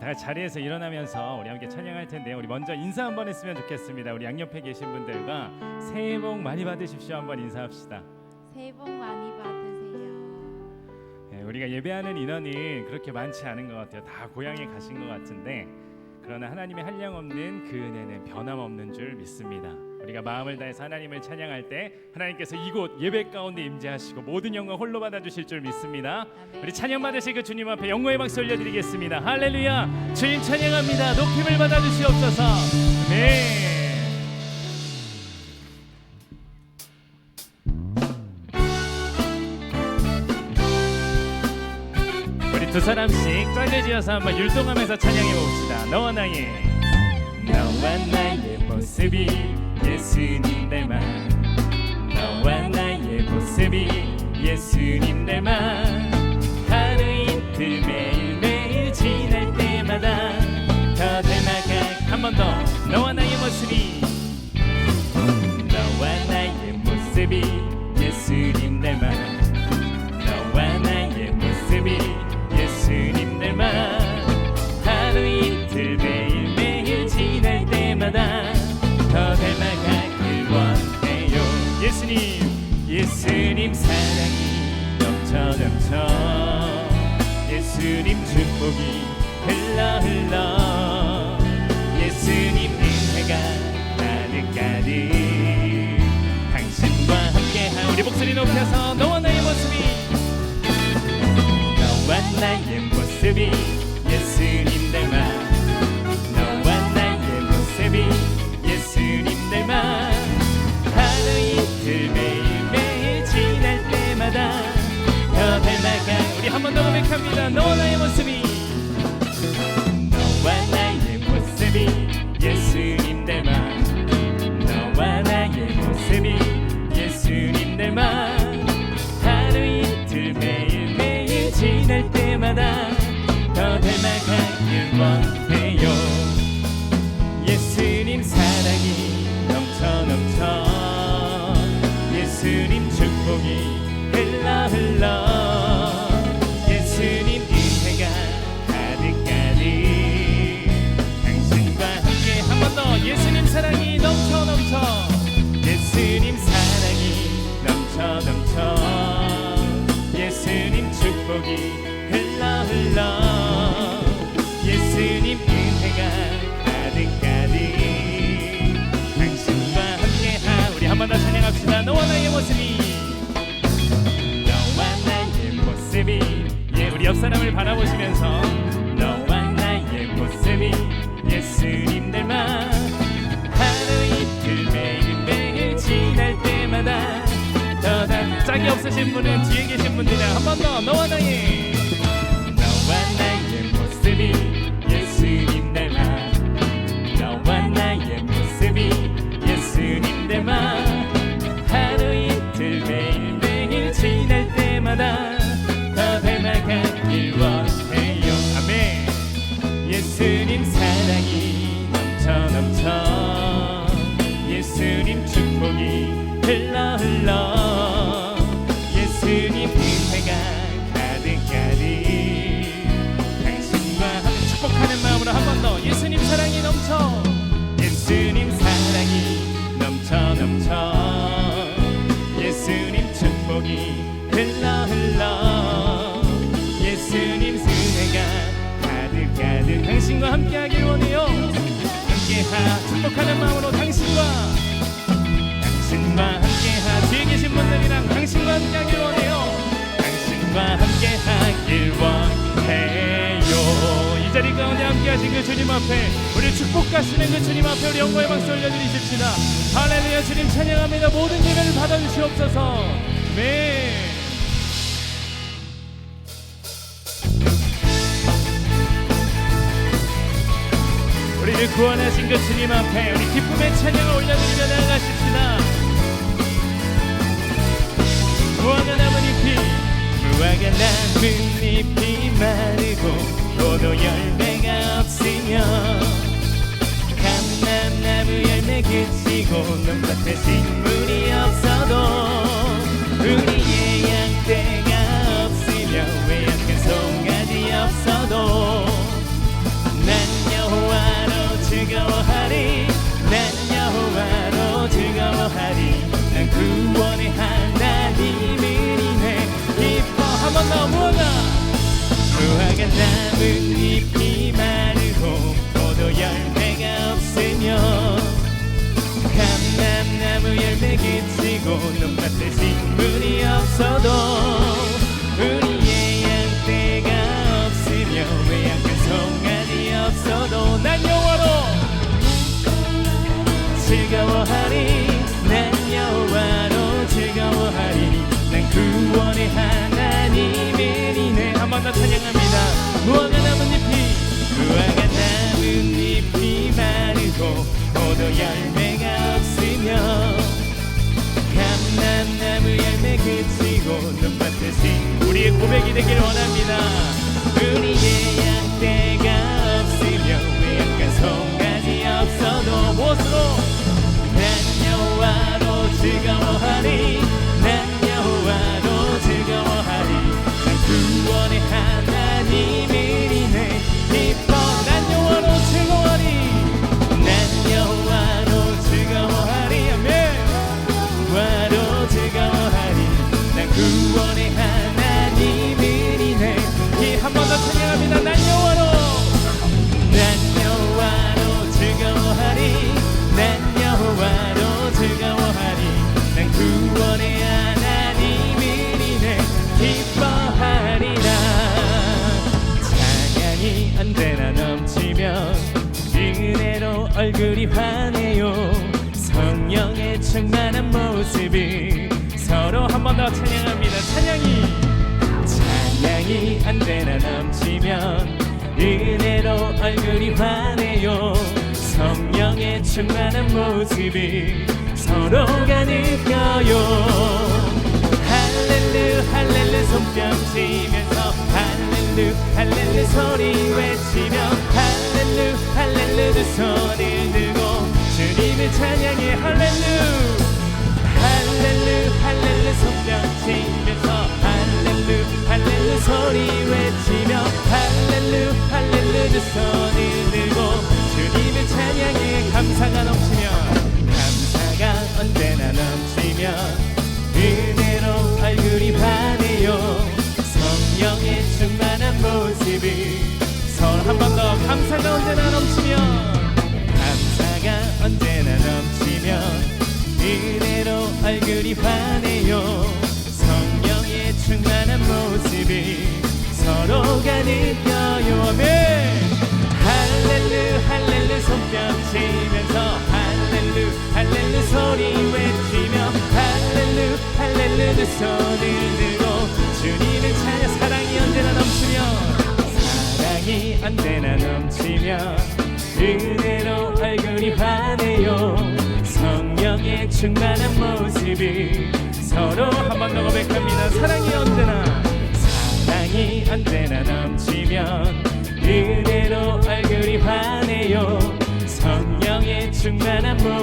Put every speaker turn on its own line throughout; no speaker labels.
다 자리에서 일어나면서 우리 함께 찬양할 텐데 우리 먼저 인사 한번 했으면 좋겠습니다. 우리 양옆에 계신 분들과 새해 복 많이 받으십시오 한번 인사합시다.
새해 복 많이 받으세요.
예, 우리가 예배하는 인원이 그렇게 많지 않은 것 같아요. 다 고향에 가신 것 같은데 그러나 하나님의 한량 없는 그 은혜는 변함 없는 줄 믿습니다. 우리가 마음을 다해서 하나님을 찬양할 때 하나님께서 이곳 예배 가운데 임재하시고 모든 영광 홀로 받아 주실 줄 믿습니다. 우리 찬양 받으실 그 주님 앞에 영광의 박수 올려드리겠습니다. 할렐루야 주님 찬양합니다. 높임을 받아 주시옵소서. 네. 우리 두 사람씩 짤려지어서 한번 율동하면서 찬양해 봅시다. 너와 나의 너와 나의 모습이 예수님 닮아 너와 나의 모습이 예수님 닮아 하루 이틀 매일매일 지날 때마다 더 닮아가 한 번 더 너와 나의 모습이. 너와 나의 모습이 예수님 닮아 예수님 사랑이 넘쳐 넘쳐. 예수님 축복이 흘러 흘러. 예수님 은혜가 가득 가득. 당신과 함께한 우리 목소리 높여서 너와 나의 모습이 흘러 흘러 예수님 은혜가 가득 가득. 당신과 함께한 우리 한 번 더 찬양합시다. 너와 나의 모습이. 너와 나의 모습이. 예 우리 옆 사람을 바라보시면서 다- 짝이 없으신 분은 뒤에 계신 분들이랑 한 번 더 너와 나의 축복이 흘러 흘러. 예수님 은혜가 가득 가득 당신과 함께하길 원해요. 함께하 축복하는 마음으로 당신과. 당신과 함께하. 뒤에 계신 분들이랑 당신과 함께하길 원해요. 당신과 함께하길 원해요. 이 자리 가운데 함께하신 그 주님 앞에 우리 축복하시는 그 주님 앞에 우리 영광의 박수 올려드리십시다. 할렐루야 주님 찬양합니다. 모든 예배를 받아주시옵소서 네 우리를 구원하신 그 주님 앞에 우리 기쁨의 찬양을 올려드리며 나아가십시다. 무화과 나뭇잎이 무화과 나뭇잎이 마르고 포도 열매가 없으며 감람나무 열매 그치고 눈밭에 식물이 없어도 우리의 양떼 고백이 되길 원합니다. 우리의 양떼가 없으며 약간 손가지 없어도 무엇으로 난 여호와로 즐거워하리 얼굴이 환해요. 성령의 충만한 모습이 서로 한 번 더 찬양합니다. 찬양이. 찬양이 언제나 넘치면 은혜로 얼굴이 환해요. 성령의 충만한 모습이 서로가 느껴요 할렐루 할렐루 손뼉 치면서. 할렐루 할렐루 소리 외치며 할렐루 할렐루 두 손을 들고 주님을 찬양해 할렐루 할렐루 할렐루 손뼉 치면서 얼굴이 환해요. 성령의 충만한 모습이 서로가 느껴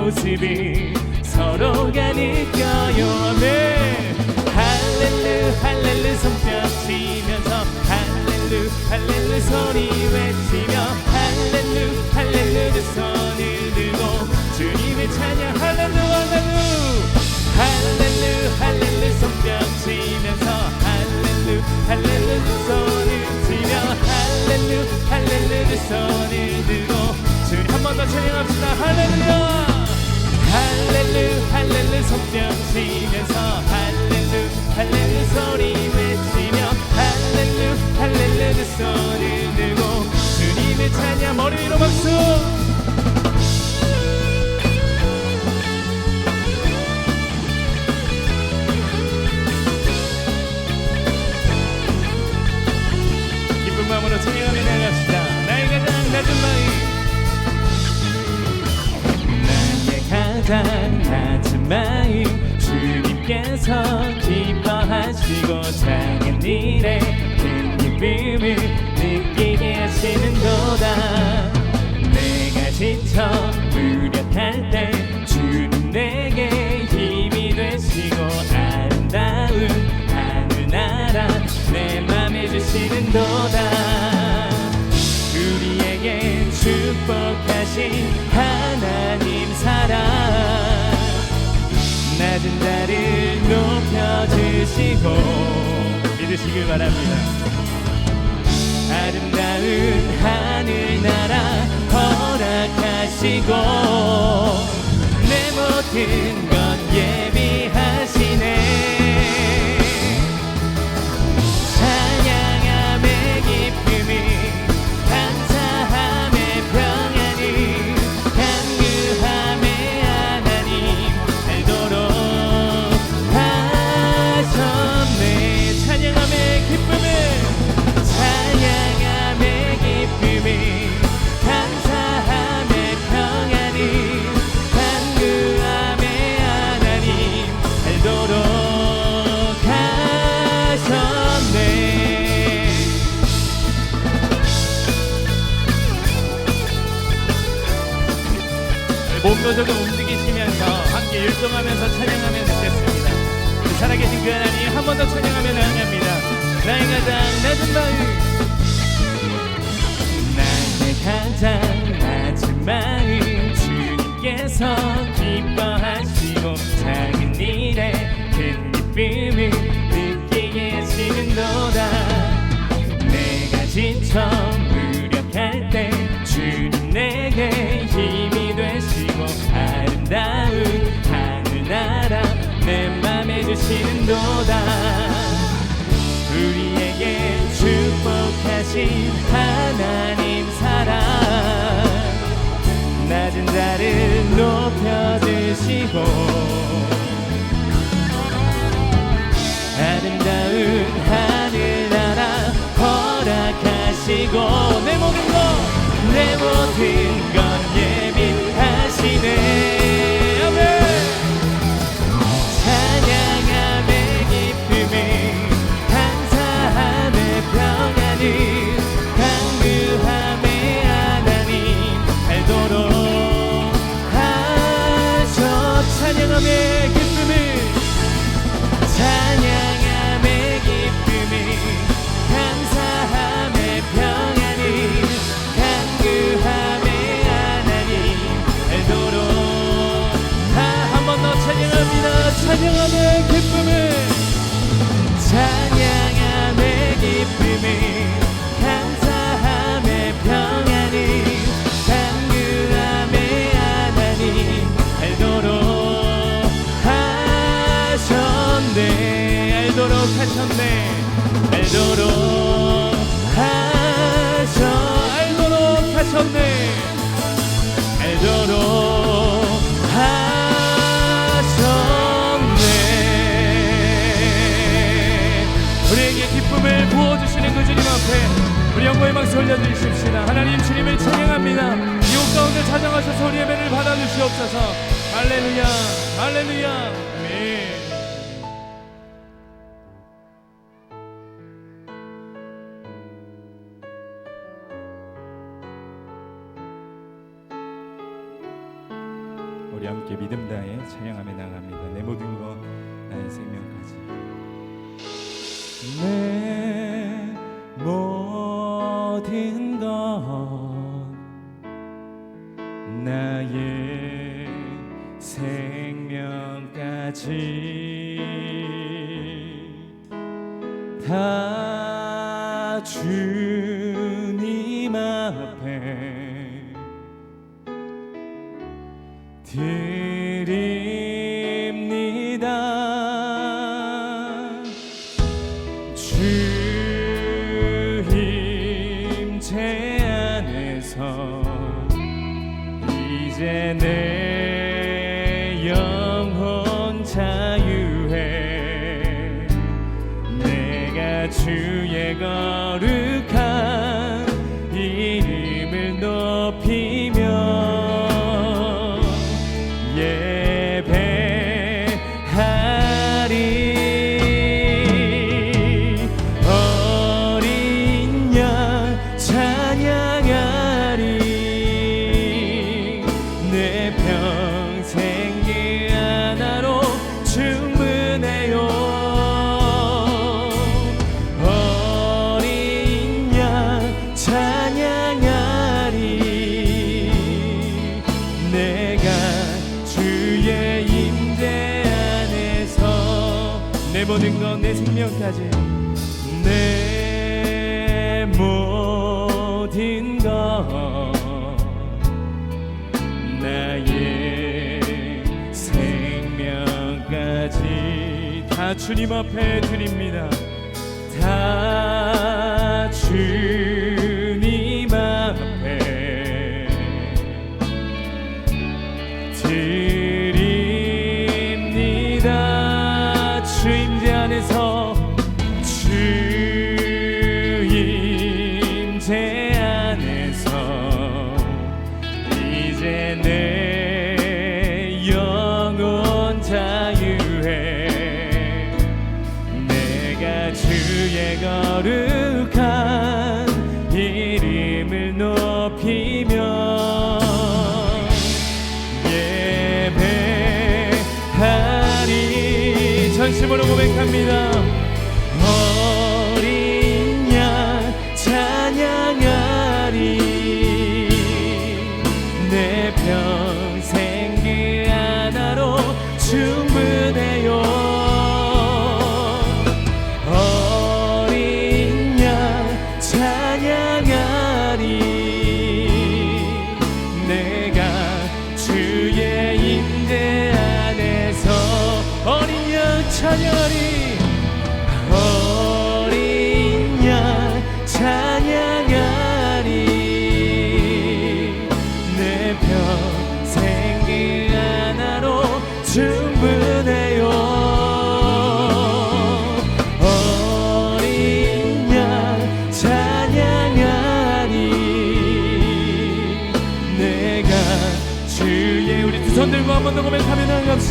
모습이 서로가 느껴요 아멘 할렐루 할렐루 손뼉 치면서 할렐루 할렐루 소리 외치며 할렐루 할렐루 두 손을 들고 주님의 찬양 할렐루 할렐루. 할렐루 할렐루 손뼉 치면서 할렐루 할렐루 두 손을 치며 할렐루 할렐루 두 손을 들고 주님 한 번 더 찬양합시다. 할렐루야 할렐루 할렐루 치면서 할렐루 할렐루 소리 외치며 할렐루 할렐루 두 손을 들고 주님의 찬양 머리 위로 박수 높여주시고 믿으시길 바랍니다. 아름다운 하늘나라 허락하시고 내 모든 것 예비 그 하나님 한 번 더 찬양하며 나아갑니다. 나의 가장 낮은 마음 나의 가장 낮은 마음 주님께서 축복하 찬양함의 기쁨이 감사함의 평안이 강구함의 하나님 알도록. 한번 더 찬양합니다 알도록 하셨네. 올려드리십시다. 하나님 주님을 찬양합니다. 이곳 가운데 찾아가셔서 우리 예배를 받아주시옵소서. 할렐루야. 할렐루야 찬양하며 나갑 이제 내 생명까지. 내 모든 것 나의 생명까지 다 주님 앞에 드립니다. 다 주님 진심으로 고백합니다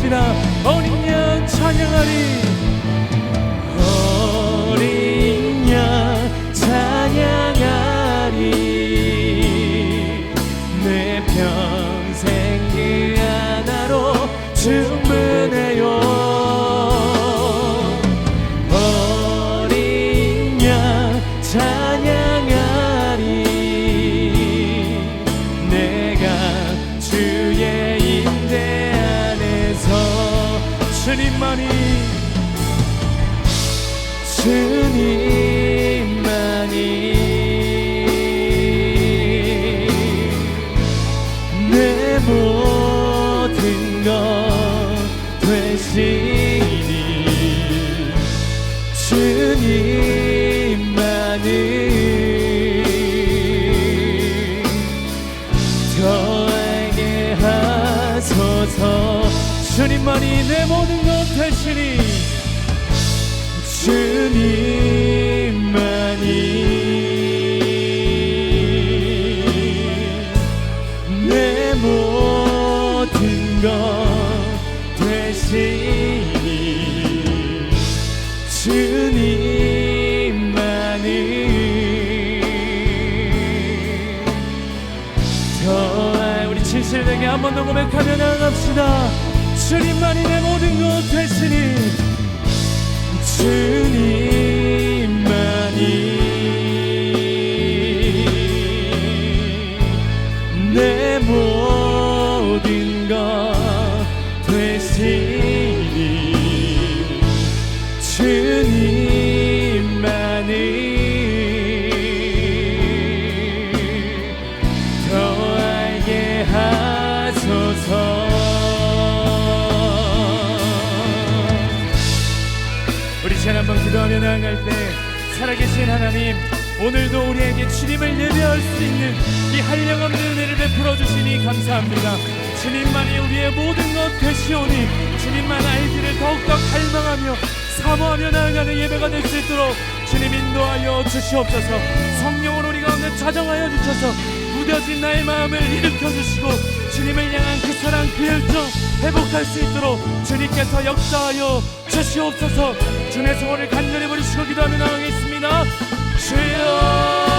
나갑시다 어린 양 찬양하리. 어린 양 찬양하리. 내 평생 그 하나로 충 주님만이 내 모든 것 되시니 주님 진실되게 한 번 더 고백하며 나갑시다. 주님만이 내 모든 것 되시니 주님만이 우리 잘 한번 기도하며 나아갈 때 살아계신 하나님 오늘도 우리에게 주님을 예배할 수 있는 이 한량없는 은혜를 베풀어 주시니 감사합니다. 주님만이 우리의 모든 것 되시오니 주님만 알기를 더욱더 갈망하며 사모하며 나아가는 예배가 될 수 있도록 주님 인도하여 주시옵소서. 성령으로 우리 가운데 자정하여 주셔서 무뎌진 나의 마음을 일으켜 주시고 주님을 향한 그 사랑 그 열정 회복할 수 있도록 주님께서 역사하여 주시옵소서. 주님의 소원을 간절히 부르시고 기도하며 나가겠습니다. 주여